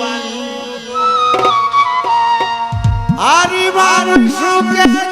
পানি আরিবার সুখে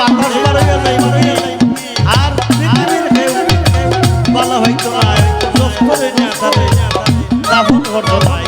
বাতাস বার হইয়া যাইবে আর পৃথিবীর কেউ বলা হয়তো না দোষ করে নিয়ে তাদের দাফন করতো